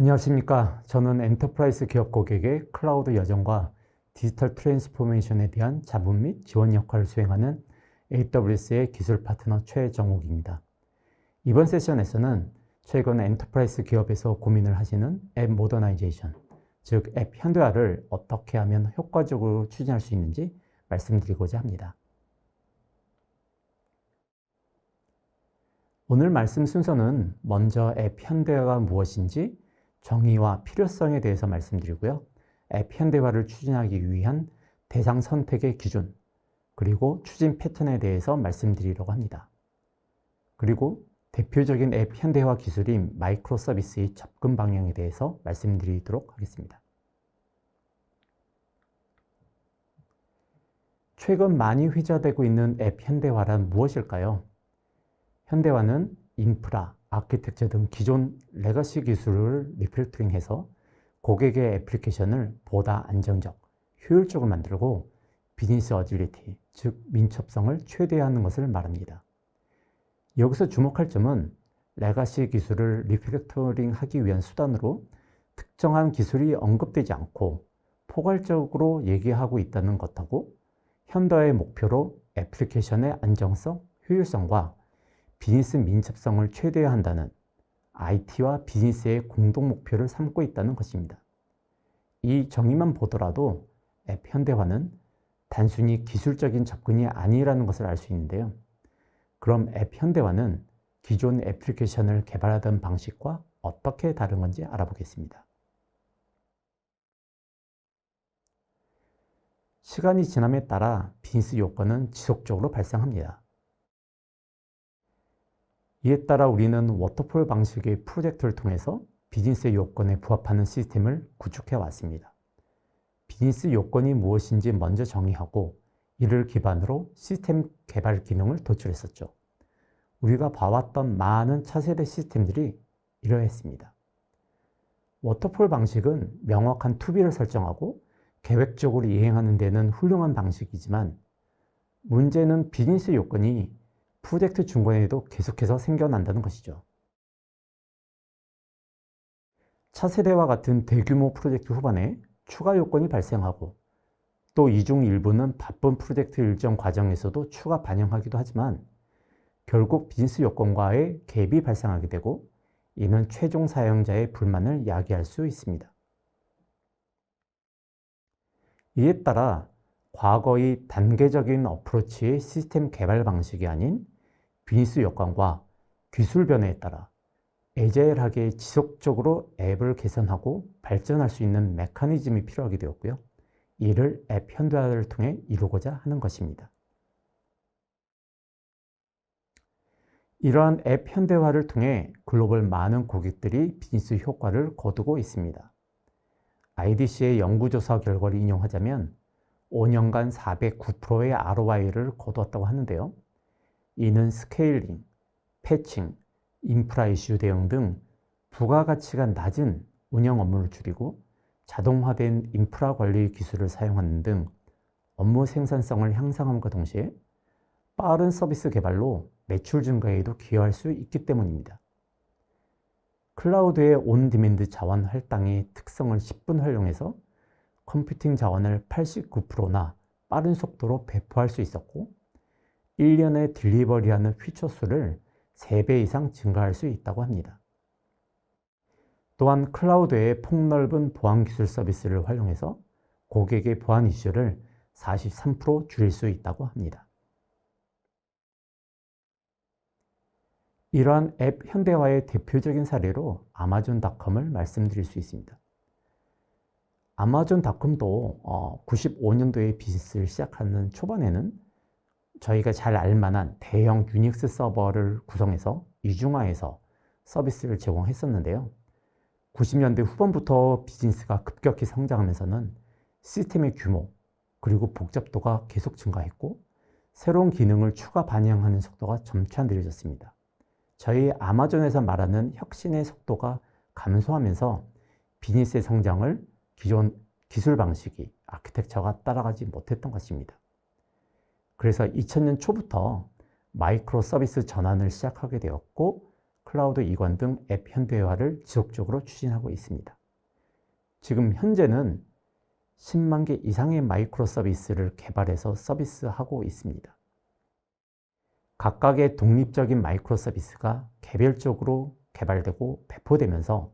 안녕하십니까. 저는 엔터프라이즈 기업 고객의 클라우드 여정과 디지털 트랜스포메이션에 대한 자문 및 지원 역할을 수행하는 AWS의 기술 파트너 최정욱입니다. 이번 세션에서는 최근 엔터프라이즈 기업에서 고민을 하시는 앱 모더나이제이션, 즉 앱 현대화를 어떻게 하면 효과적으로 추진할 수 있는지 말씀드리고자 합니다. 오늘 말씀 순서는 먼저 앱 현대화가 무엇인지 정의와 필요성에 대해서 말씀드리고요. 앱 현대화를 추진하기 위한 대상 선택의 기준, 그리고 추진 패턴에 대해서 말씀드리려고 합니다. 그리고 대표적인 앱 현대화 기술인 마이크로 서비스의 접근 방향에 대해서 말씀드리도록 하겠습니다. 최근 많이 회자되고 있는 앱 현대화란 무엇일까요? 현대화는 인프라, 아키텍처 등 기존 레거시 기술을 리필터링해서 고객의 애플리케이션을 보다 안정적, 효율적으로 만들고 비즈니스 어질리티, 즉 민첩성을 최대화하는 것을 말합니다. 여기서 주목할 점은 레가시 기술을 리필터링 하기 위한 수단으로 특정한 기술이 언급되지 않고 포괄적으로 얘기하고 있다는 것하고 현대화의 목표로 애플리케이션의 안정성, 효율성과 비즈니스 민첩성을 최대화한다는 IT와 비즈니스의 공동 목표를 삼고 있다는 것입니다. 이 정의만 보더라도 앱 현대화는 단순히 기술적인 접근이 아니라는 것을 알 수 있는데요. 그럼 앱 현대화는 기존 애플리케이션을 개발하던 방식과 어떻게 다른 건지 알아보겠습니다. 시간이 지남에 따라 비즈니스 요건은 지속적으로 발생합니다. 이에 따라 우리는 워터폴 방식의 프로젝트를 통해서 비즈니스 요건에 부합하는 시스템을 구축해 왔습니다. 비즈니스 요건이 무엇인지 먼저 정의하고 이를 기반으로 시스템 개발 기능을 도출했었죠. 우리가 봐왔던 많은 차세대 시스템들이 이러했습니다. 워터폴 방식은 명확한 투비를 설정하고 계획적으로 이행하는 데는 훌륭한 방식이지만 문제는 비즈니스 요건이 프로젝트 중간에도 계속해서 생겨난다는 것이죠. 차세대와 같은 대규모 프로젝트 후반에 추가 요건이 발생하고 또 이 중 일부는 바쁜 프로젝트 일정 과정에서도 추가 반영하기도 하지만 결국 비즈니스 요건과의 갭이 발생하게 되고 이는 최종 사용자의 불만을 야기할 수 있습니다. 이에 따라 과거의 단계적인 어프로치의 시스템 개발 방식이 아닌 비즈니스 여건과 기술 변화에 따라 에자일하게 지속적으로 앱을 개선하고 발전할 수 있는 메커니즘이 필요하게 되었고요. 이를 앱 현대화를 통해 이루고자 하는 것입니다. 이러한 앱 현대화를 통해 글로벌 많은 고객들이 비즈니스 효과를 거두고 있습니다. IDC의 연구조사 결과를 인용하자면 5년간 409%의 ROI를 거두었다고 하는데요. 이는 스케일링, 패칭, 인프라 이슈 대응 등 부가가치가 낮은 운영 업무를 줄이고 자동화된 인프라 관리 기술을 사용하는 등 업무 생산성을 향상함과 동시에 빠른 서비스 개발로 매출 증가에도 기여할 수 있기 때문입니다. 클라우드의 온디맨드 자원 할당의 특성을 10분 활용해서 컴퓨팅 자원을 89%나 빠른 속도로 배포할 수 있었고 1년에 딜리버리하는 피처 수를 3배 이상 증가할 수 있다고 합니다. 또한 클라우드의 폭넓은 보안 기술 서비스를 활용해서 고객의 보안 이슈를 43% 줄일 수 있다고 합니다. 이러한 앱 현대화의 대표적인 사례로 아마존닷컴을 말씀드릴 수 있습니다. 아마존닷컴도 95년도에 어, 비즈니스를 시작하는 초반에는 저희가 잘 알만한 대형 유닉스 서버를 구성해서 이중화해서 서비스를 제공했었는데요. 90년대 후반부터 비즈니스가 급격히 성장하면서는 시스템의 규모 그리고 복잡도가 계속 증가했고 새로운 기능을 추가 반영하는 속도가 점차 느려졌습니다. 저희 아마존에서 말하는 혁신의 속도가 감소하면서 비즈니스의 성장을 기존 기술 방식이 아키텍처가 따라가지 못했던 것입니다. 그래서 2000년 초부터 마이크로 서비스 전환을 시작하게 되었고 클라우드 이관 등 앱 현대화를 지속적으로 추진하고 있습니다. 지금 현재는 10만 개 이상의 마이크로 서비스를 개발해서 서비스하고 있습니다. 각각의 독립적인 마이크로 서비스가 개별적으로 개발되고 배포되면서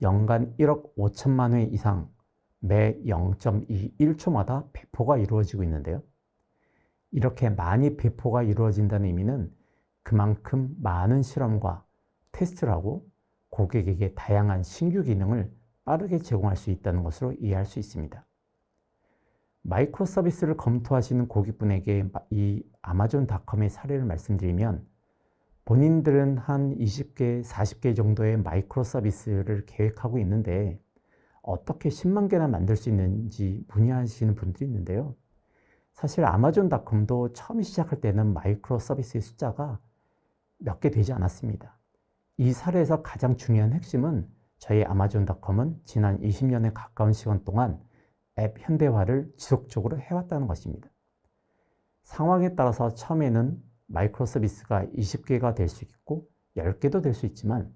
연간 1억 5천만 회 이상 매 0.21초마다 배포가 이루어지고 있는데요. 이렇게 많이 배포가 이루어진다는 의미는 그만큼 많은 실험과 테스트를 하고 고객에게 다양한 신규 기능을 빠르게 제공할 수 있다는 것으로 이해할 수 있습니다. 마이크로 서비스를 검토하시는 고객분에게 이 아마존닷컴의 사례를 말씀드리면 본인들은 한 20개, 40개 정도의 마이크로 서비스를 계획하고 있는데 어떻게 10만 개나 만들 수 있는지 문의하시는 분들이 있는데요. 사실 아마존닷컴도 처음 시작할 때는 마이크로 서비스의 숫자가 몇 개 되지 않았습니다. 이 사례에서 가장 중요한 핵심은 저희 아마존닷컴은 지난 20년에 가까운 시간 동안 앱 현대화를 지속적으로 해왔다는 것입니다. 상황에 따라서 처음에는 마이크로 서비스가 20개가 될 수 있고 10개도 될 수 있지만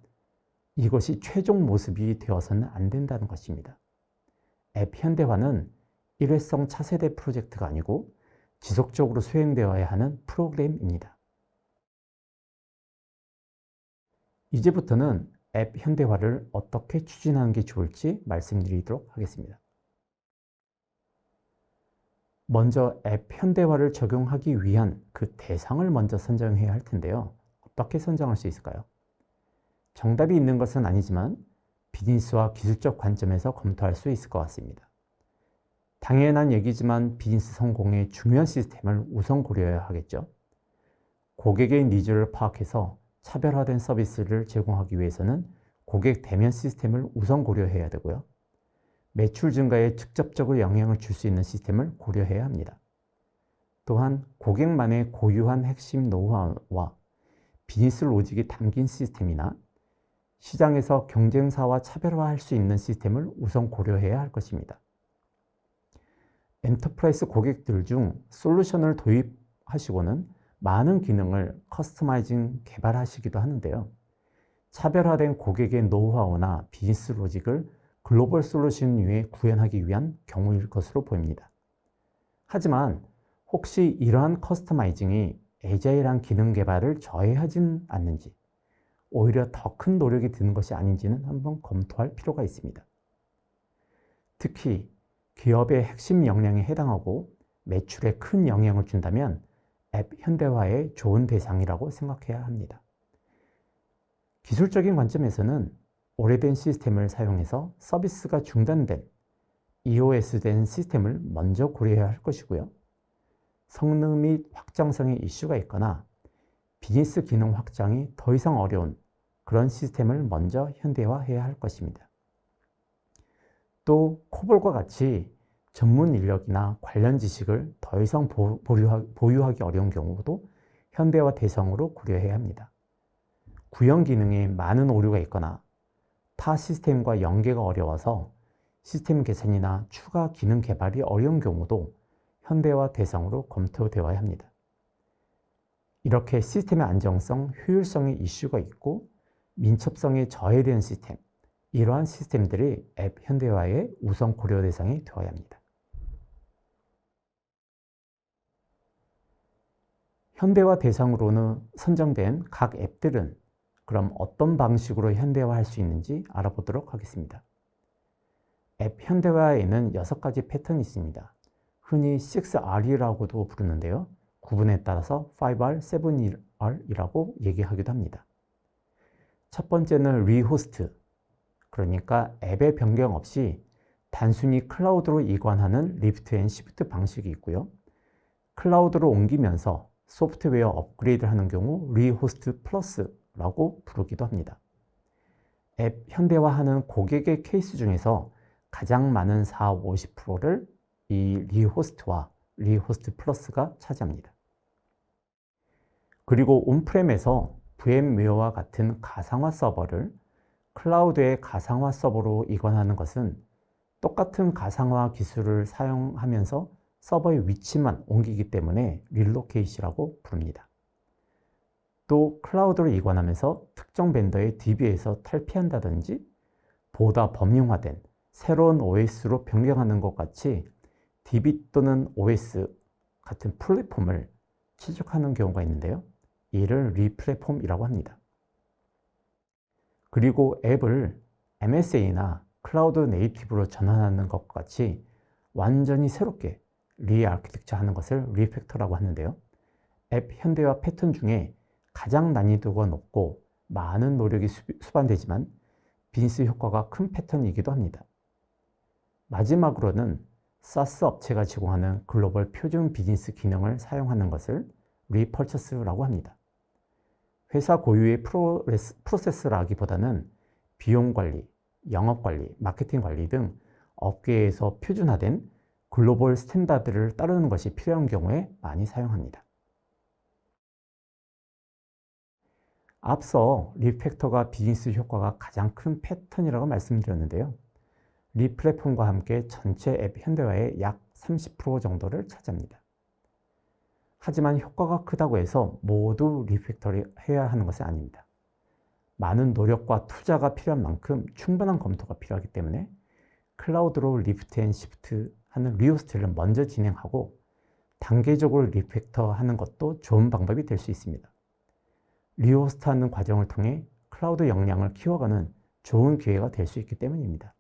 이것이 최종 모습이 되어서는 안 된다는 것입니다. 앱 현대화는 일회성 차세대 프로젝트가 아니고 지속적으로 수행되어야 하는 프로그램입니다. 이제부터는 앱 현대화를 어떻게 추진하는 게 좋을지 말씀드리도록 하겠습니다. 먼저 앱 현대화를 적용하기 위한 그 대상을 먼저 선정해야 할 텐데요. 어떻게 선정할 수 있을까요? 정답이 있는 것은 아니지만 비즈니스와 기술적 관점에서 검토할 수 있을 것 같습니다. 당연한 얘기지만 비즈니스 성공의 중요한 시스템을 우선 고려해야 하겠죠. 고객의 니즈를 파악해서 차별화된 서비스를 제공하기 위해서는 고객 대면 시스템을 우선 고려해야 되고요. 매출 증가에 직접적으로 영향을 줄 수 있는 시스템을 고려해야 합니다. 또한 고객만의 고유한 핵심 노하우와 비즈니스 로직이 담긴 시스템이나 시장에서 경쟁사와 차별화할 수 있는 시스템을 우선 고려해야 할 것입니다. 엔터프라이즈 고객들 중 솔루션을 도입하시고는 많은 기능을 커스터마이징 개발하시기도 하는데요. 차별화된 고객의 노하우나 비즈니스 로직을 글로벌 솔루션 위에 구현하기 위한 경우일 것으로 보입니다. 하지만 혹시 이러한 커스터마이징이 에자일한 기능 개발을 저해하진 않는지 오히려 더 큰 노력이 드는 것이 아닌지는 한번 검토할 필요가 있습니다. 특히 기업의 핵심 역량에 해당하고 매출에 큰 영향을 준다면 앱 현대화의 좋은 대상이라고 생각해야 합니다. 기술적인 관점에서는 오래된 시스템을 사용해서 서비스가 중단된 EOS-된 시스템을 먼저 고려해야 할 것이고요. 성능 및 확장성의 이슈가 있거나 비즈니스 기능 확장이 더 이상 어려운 그런 시스템을 먼저 현대화해야 할 것입니다. 또 코볼과 같이 전문 인력이나 관련 지식을 더 이상 보유하기 어려운 경우도 현대화 대상으로 고려해야 합니다. 구형 기능에 많은 오류가 있거나 타 시스템과 연계가 어려워서 시스템 개선이나 추가 기능 개발이 어려운 경우도 현대화 대상으로 검토되어야 합니다. 이렇게 시스템의 안정성, 효율성에 이슈가 있고 민첩성에 저해된 시스템, 이러한 시스템들이 앱 현대화의 우선 고려 대상이 되어야 합니다. 현대화 대상으로는 선정된 각 앱들은 그럼 어떤 방식으로 현대화할 수 있는지 알아보도록 하겠습니다. 앱 현대화에는 6가지 패턴이 있습니다. 흔히 6R이라고도 부르는데요. 구분에 따라서 5R, 7R이라고 얘기하기도 합니다. 첫 번째는 리호스트, 그러니까 앱의 변경 없이 단순히 클라우드로 이관하는 리프트 앤 시프트 방식이 있고요. 클라우드로 옮기면서 소프트웨어 업그레이드를 하는 경우 리호스트 플러스 라고 부르기도 합니다. 앱 현대화하는 고객의 케이스 중에서 가장 많은 4, 50%를 이 리호스트와 리호스트 플러스가 차지합니다. 그리고 온프렘에서 VM웨어와 같은 가상화 서버를 클라우드의 가상화 서버로 이관하는 것은 똑같은 가상화 기술을 사용하면서 서버의 위치만 옮기기 때문에 릴로케이시라고 부릅니다. 또 클라우드로 이관하면서 특정 벤더의 DB에서 탈피한다든지 보다 범용화된 새로운 OS로 변경하는 것 같이 DB 또는 OS 같은 플랫폼을 취득하는 경우가 있는데요. 이를 리플랫폼이라고 합니다. 그리고 앱을 MSA나 클라우드 네이티브로 전환하는 것과 같이 완전히 새롭게 리아키텍처 하는 것을 리팩터라고 하는데요. 앱 현대화 패턴 중에 가장 난이도가 높고 많은 노력이 수반되지만 비즈니스 효과가 큰 패턴이기도 합니다. 마지막으로는 사스 업체가 제공하는 글로벌 표준 비즈니스 기능을 사용하는 것을 리퍼처스라고 합니다. 회사 고유의 프로레스, 프로세스라기보다는 비용 관리, 영업 관리, 마케팅 관리 등 업계에서 표준화된 글로벌 스탠다드를 따르는 것이 필요한 경우에 많이 사용합니다. 앞서 리팩터가 비즈니스 효과가 가장 큰 패턴이라고 말씀드렸는데요. 리플랫폼과 함께 전체 앱 현대화의 약 30% 정도를 차지합니다. 하지만 효과가 크다고 해서 모두 리팩터를 해야 하는 것은 아닙니다. 많은 노력과 투자가 필요한 만큼 충분한 검토가 필요하기 때문에 클라우드로 리프트 앤 시프트 하는 리호스트를 먼저 진행하고 단계적으로 리팩터 하는 것도 좋은 방법이 될 수 있습니다. 리호스트 하는 과정을 통해 클라우드 역량을 키워가는 좋은 기회가 될 수 있기 때문입니다.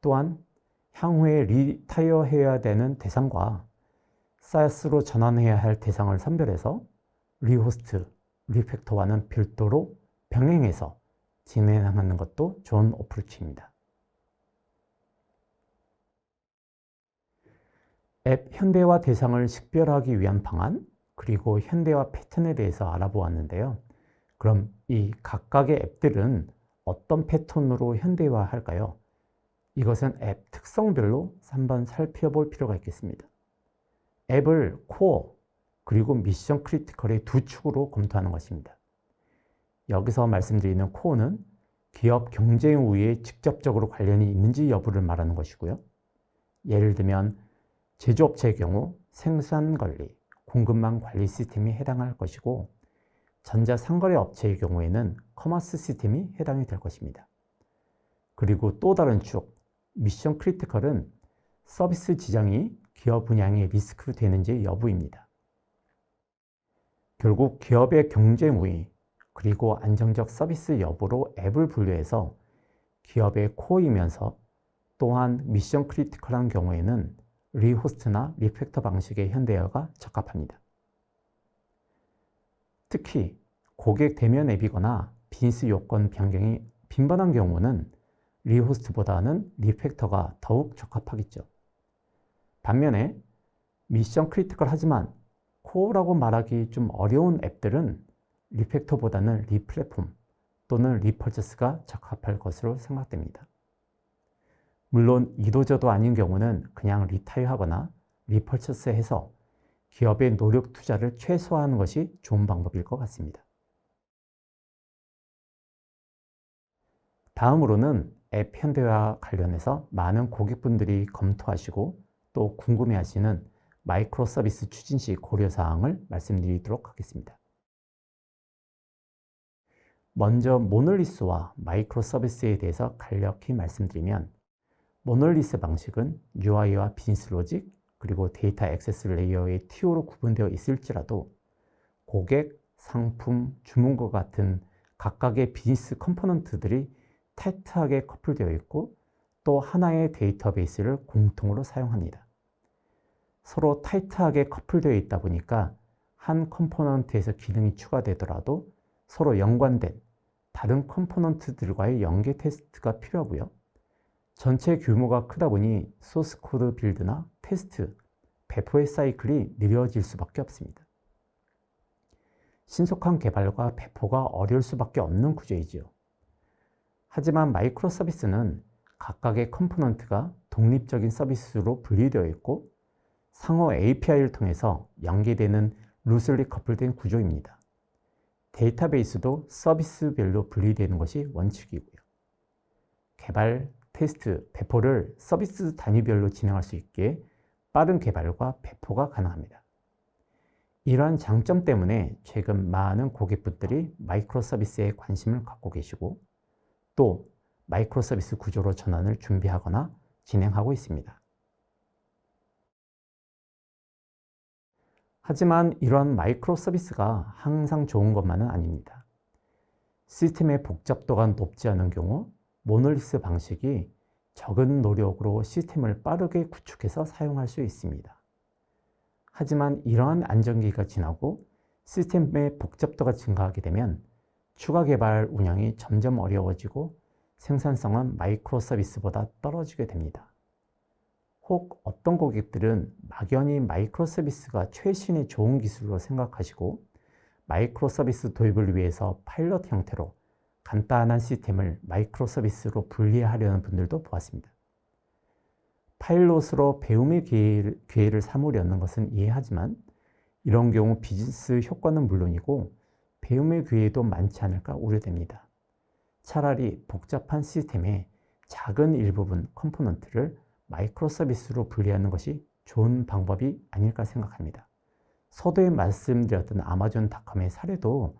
또한 향후에 리타이어 해야 되는 대상과 사스로 전환해야 할 대상을 선별해서 리호스트, 리팩터와는 별도로 병행해서 진행하는 것도 좋은 어프로치입니다. 앱 현대화 대상을 식별하기 위한 방안, 그리고 현대화 패턴에 대해서 알아보았는데요. 그럼 이 각각의 앱들은 어떤 패턴으로 현대화할까요? 이것은 앱 특성별로 한번 살펴볼 필요가 있겠습니다. 앱을 코어 그리고 미션 크리티컬의 두 축으로 검토하는 것입니다. 여기서 말씀드리는 코어는 기업 경쟁 우위에 직접적으로 관련이 있는지 여부를 말하는 것이고요. 예를 들면 제조업체의 경우 생산 관리, 공급망 관리 시스템이 해당할 것이고 전자 상거래 업체의 경우에는 커머스 시스템이 해당이 될 것입니다. 그리고 또 다른 축, 미션 크리티컬은 서비스 지정이 기업 분양에 리스크 되는지 여부입니다. 결국 기업의 경쟁 우위 그리고 안정적 서비스 여부로 앱을 분류해서 기업의 코어이면서 또한 미션 크리티컬한 경우에는 리호스트나 리팩터 방식의 현대화가 적합합니다. 특히 고객 대면 앱이거나 비즈니스 요건 변경이 빈번한 경우는 리호스트보다는 리팩터가 더욱 적합하겠죠. 반면에 미션 크리티컬 하지만 코어라고 말하기 좀 어려운 앱들은 리팩터보다는 리플랫폼 또는 리퍼처스가 적합할 것으로 생각됩니다. 물론 이도저도 아닌 경우는 그냥 리타이어하거나 리퍼처스 해서 기업의 노력 투자를 최소화하는 것이 좋은 방법일 것 같습니다. 다음으로는 앱 현대화 관련해서 많은 고객분들이 검토하시고 또 궁금해하시는 마이크로 서비스 추진 시 고려사항을 말씀드리도록 하겠습니다. 먼저 모놀리스와 마이크로 서비스에 대해서 간략히 말씀드리면 모놀리스 방식은 UI와 비즈니스 로직 그리고 데이터 액세스 레이어의 TO로 구분되어 있을지라도 고객, 상품, 주문과 같은 각각의 비즈니스 컴포넌트들이 타이트하게 커플되어 있고 또 하나의 데이터베이스를 공통으로 사용합니다. 서로 타이트하게 커플되어 있다 보니까 한 컴포넌트에서 기능이 추가되더라도 서로 연관된 다른 컴포넌트들과의 연계 테스트가 필요하고요. 전체 규모가 크다 보니 소스 코드 빌드나 테스트, 배포의 사이클이 느려질 수밖에 없습니다. 신속한 개발과 배포가 어려울 수밖에 없는 구조이지요. 하지만 마이크로 서비스는 각각의 컴포넌트가 독립적인 서비스로 분리되어 있고 상호 API를 통해서 연계되는 루슬리 커플된 구조입니다. 데이터베이스도 서비스별로 분리되는 것이 원칙이고요. 개발, 테스트, 배포를 서비스 단위별로 진행할 수 있게 빠른 개발과 배포가 가능합니다. 이러한 장점 때문에 최근 많은 고객분들이 마이크로 서비스에 관심을 갖고 계시고 또 마이크로 서비스 구조로 전환을 준비하거나 진행하고 있습니다. 하지만 이러한 마이크로 서비스가 항상 좋은 것만은 아닙니다. 시스템의 복잡도가 높지 않은 경우 모놀리스 방식이 적은 노력으로 시스템을 빠르게 구축해서 사용할 수 있습니다. 하지만 이러한 안정기가 지나고 시스템의 복잡도가 증가하게 되면 추가 개발 운영이 점점 어려워지고 생산성은 마이크로 서비스보다 떨어지게 됩니다. 혹 어떤 고객들은 막연히 마이크로 서비스가 최신의 좋은 기술로 생각하시고 마이크로 서비스 도입을 위해서 파일럿 형태로 간단한 시스템을 마이크로 서비스로 분리하려는 분들도 보았습니다. 파일럿으로 배움의 기회를, 기회를 삼으려는 것은 이해하지만 이런 경우 비즈니스 효과는 물론이고 배움의 기회도 많지 않을까 우려됩니다. 차라리 복잡한 시스템의 작은 일부분 컴포넌트를 마이크로 서비스로 분리하는 것이 좋은 방법이 아닐까 생각합니다. 서두에 말씀드렸던 아마존닷컴의 사례도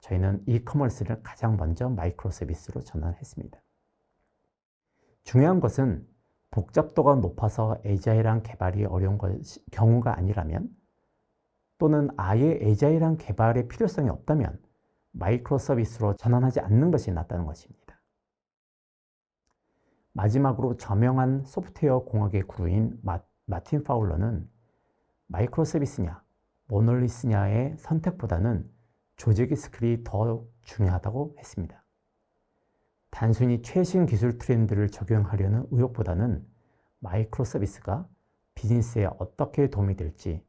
저희는 이커머스를 가장 먼저 마이크로 서비스로 전환했습니다. 중요한 것은 복잡도가 높아서 에자일한 개발이 어려운 것이, 경우가 아니라면 또는 아예 에자일한 개발의 필요성이 없다면 마이크로 서비스로 전환하지 않는 것이 낫다는 것입니다. 마지막으로 저명한 소프트웨어 공학의 구루인 마, 마틴 파울러는 마이크로 서비스냐, 모놀리스냐의 선택보다는 조직의 스킬이 더 중요하다고 했습니다. 단순히 최신 기술 트렌드를 적용하려는 의욕보다는 마이크로 서비스가 비즈니스에 어떻게 도움이 될지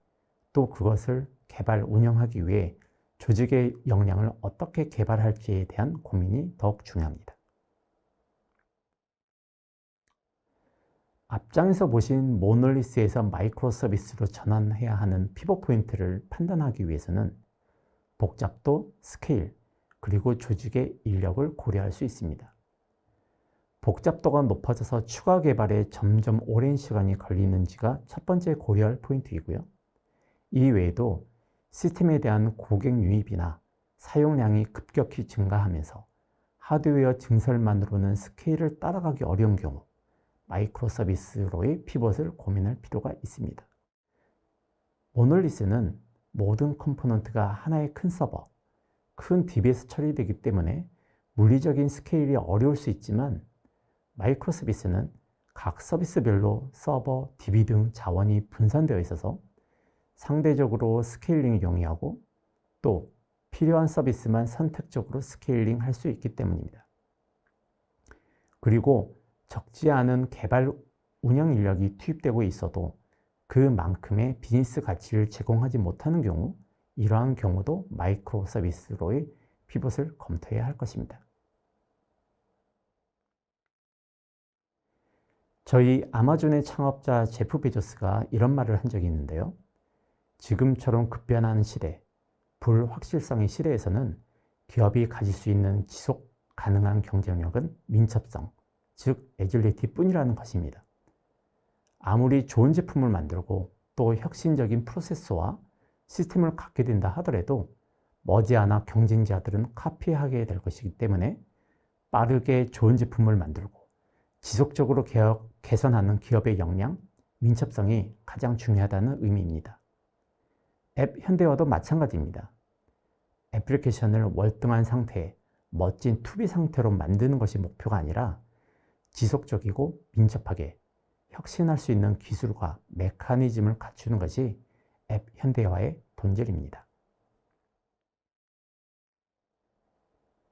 또 그것을 개발, 운영하기 위해 조직의 역량을 어떻게 개발할지에 대한 고민이 더욱 중요합니다. 앞장에서 보신 모놀리스에서 마이크로 서비스로 전환해야 하는 피벗 포인트를 판단하기 위해서는 복잡도, 스케일, 그리고 조직의 인력을 고려할 수 있습니다. 복잡도가 높아져서 추가 개발에 점점 오랜 시간이 걸리는지가 첫 번째 고려할 포인트이고요. 이 외에도 시스템에 대한 고객 유입이나 사용량이 급격히 증가하면서 하드웨어 증설만으로는 스케일을 따라가기 어려운 경우 마이크로 서비스로의 피벗을 고민할 필요가 있습니다. 모놀리스는 모든 컴포넌트가 하나의 큰 서버, 큰 DB에서 처리되기 때문에 물리적인 스케일이 어려울 수 있지만 마이크로 서비스는 각 서비스별로 서버, DB 등 자원이 분산되어 있어서 상대적으로 스케일링이 용이하고 또 필요한 서비스만 선택적으로 스케일링 할 수 있기 때문입니다. 그리고 적지 않은 개발 운영 인력이 투입되고 있어도 그만큼의 비즈니스 가치를 제공하지 못하는 경우 이러한 경우도 마이크로 서비스로의 피벗을 검토해야 할 것입니다. 저희 아마존의 창업자 제프 베조스가 이런 말을 한 적이 있는데요. 지금처럼 급변하는 시대, 불확실성의 시대에서는 기업이 가질 수 있는 지속 가능한 경쟁력은 민첩성, 즉 애질리티 뿐이라는 것입니다. 아무리 좋은 제품을 만들고 또 혁신적인 프로세스와 시스템을 갖게 된다 하더라도 머지않아 경쟁자들은 카피하게 될 것이기 때문에 빠르게 좋은 제품을 만들고 지속적으로 개혁, 개선하는 기업의 역량, 민첩성이 가장 중요하다는 의미입니다. 앱 현대화도 마찬가지입니다. 애플리케이션을 월등한 상태에 멋진 투비 상태로 만드는 것이 목표가 아니라 지속적이고 민첩하게 혁신할 수 있는 기술과 메커니즘을 갖추는 것이 앱 현대화의 본질입니다.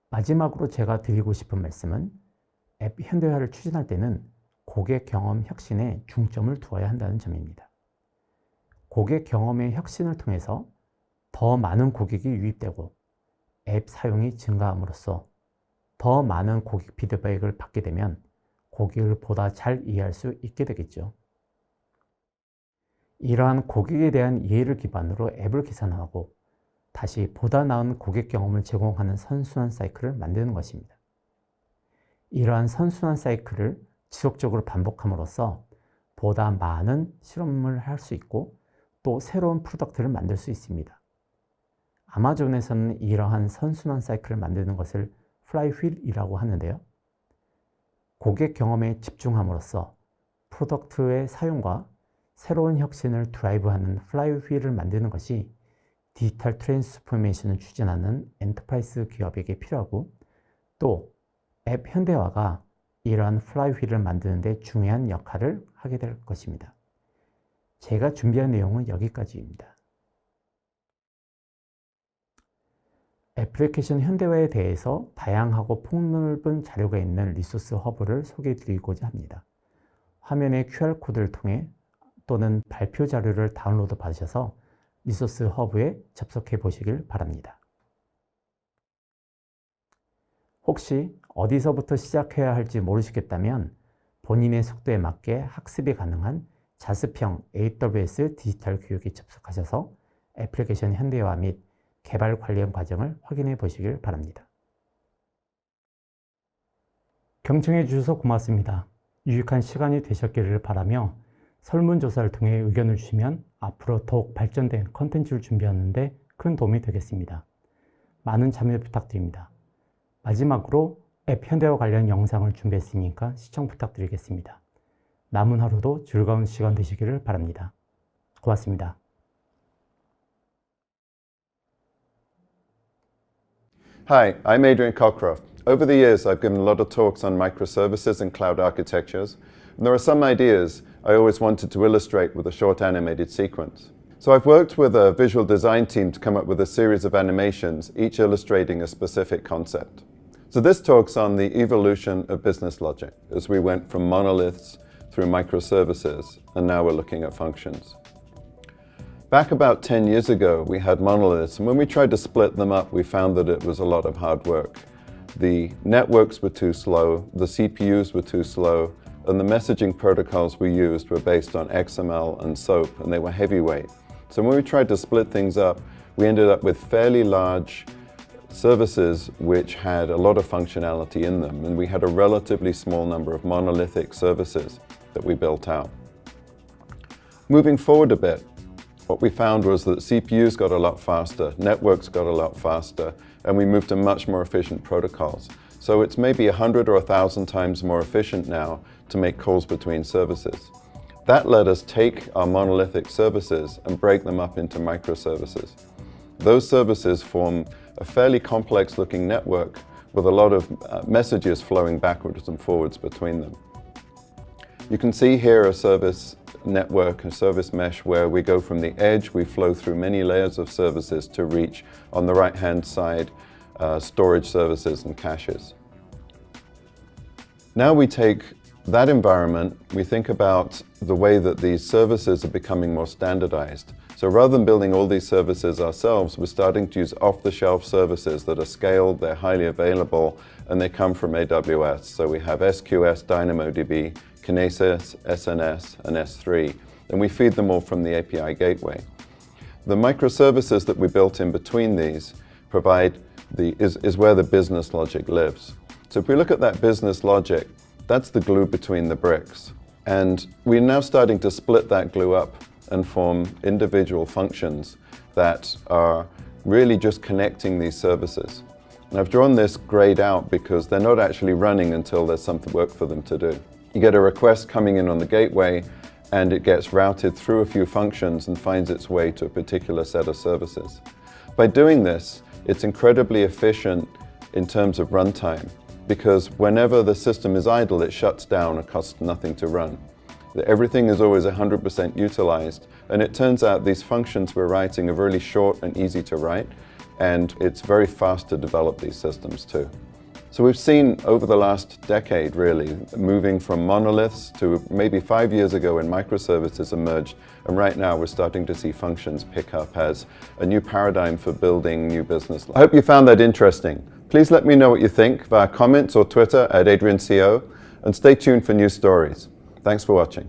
마지막으로 제가 드리고 싶은 말씀은 앱 현대화를 추진할 때는 고객 경험 혁신에 중점을 두어야 한다는 점입니다. 고객 경험의 혁신을 통해서 더 많은 고객이 유입되고 앱 사용이 증가함으로써 더 많은 고객 피드백을 받게 되면 고객을 보다 잘 이해할 수 있게 되겠죠. 이러한 고객에 대한 이해를 기반으로 앱을 개선하고 다시 보다 나은 고객 경험을 제공하는 선순환 사이클을 만드는 것입니다. 이러한 선순환 사이클을 지속적으로 반복함으로써 보다 많은 실험을 할 수 있고 또 새로운 프로덕트를 만들 수 있습니다. 아마존에서는 이러한 선순환 사이클을 만드는 것을 플라이휠이라고 하는데요. 고객 경험에 집중함으로써 프로덕트의 사용과 새로운 혁신을 드라이브하는 플라이휠을 만드는 것이 디지털 트랜스포메이션을 추진하는 엔터프라이즈 기업에게 필요하고 또 앱 현대화가 이러한 플라이휠을 만드는 데 중요한 역할을 하게 될 것입니다. 제가 준비한 내용은 여기까지입니다. 애플리케이션 현대화에 대해서 다양하고 폭넓은 자료가 있는 리소스 허브를 소개해 드리고자 합니다. 화면의 QR코드를 통해 또는 발표 자료를 다운로드 받으셔서 리소스 허브에 접속해 보시길 바랍니다. 혹시 어디서부터 시작해야 할지 모르시겠다면 본인의 속도에 맞게 학습이 가능한 자습형 AWS 디지털 교육에 접속하셔서 애플리케이션 현대화 및 개발 관련 과정을 확인해 보시길 바랍니다. 경청해 주셔서 고맙습니다. 유익한 시간이 되셨기를 바라며 설문조사를 통해 의견을 주시면 앞으로 더욱 발전된 컨텐츠를 준비하는데 큰 도움이 되겠습니다. 많은 참여 부탁드립니다. 마지막으로 앱 현대와 관련 영상을 준비했으니까 시청 부탁드리겠습니다. 남은 하루도 즐거운 시간 되시기를 바랍니다. 고맙습니다. Hi, I'm Adrian Cockcroft. Over the years, I've given a lot of talks on microservices and cloud architectures, and there are some ideas I always wanted to illustrate with a short animated sequence. So I've worked with a visual design team to come up with a series of animations, each illustrating a specific concept. So this talks on the evolution of business logic as we went from monoliths through microservices, and now we're looking at functions. Back about 10 years ago, we had monoliths, and when we tried to split them up, we found that it was a lot of hard work. The networks were too slow, the CPUs were too slow, and the messaging protocols we used were based on XML and SOAP, and they were heavyweight. So when we tried to split things up, we ended up with fairly large services which had a lot of functionality in them, and we had a relatively small number of monolithic services that we built out. Moving forward a bit, what we found was that CPUs got a lot faster, networks got a lot faster, and we moved to much more efficient protocols. So it's maybe 100 or 1,000 times more efficient now to make calls between services. That let us take our monolithic services and break them up into microservices. Those services form a fairly complex looking network with a lot of uh, messages flowing backwards and forwards between them. You can see here a service network, and service mesh where we go from the edge, we flow through many layers of services to reach on the right hand side uh, storage services and caches. Now we take that environment, we think about the way that these services are becoming more standardized. So rather than building all these services ourselves, we're starting to use off the shelf services that are scaled, they're highly available, and they come from AWS. So we have SQS, DynamoDB, Kinesis, SNS, and S3, and we feed them all from the API gateway. The microservices that we built in between these provide the, is, is where the business logic lives. So if we look at that business logic, that's the glue between the bricks. And we're now starting to split that glue up and form individual functions that are really just connecting these services. And I've drawn this grayed out because they're not actually running until there's some work for them to do. You get a request coming in on the gateway and it gets routed through a few functions and finds its way to a particular set of services. By doing this, it's incredibly efficient in terms of runtime because whenever the system is idle, it shuts down and costs nothing to run. Everything is always 100% utilized, and it turns out these functions we're writing are really short and easy to write, and it's very fast to develop these systems too. So we've seen over the last decade, really, moving from monoliths to maybe five years ago when microservices emerged, and right now we're starting to see functions pick up as a new paradigm for building new business. I hope you found that interesting. Please let me know what you think via comments or Twitter at AdrianCO, and stay tuned for new stories. Thanks for watching.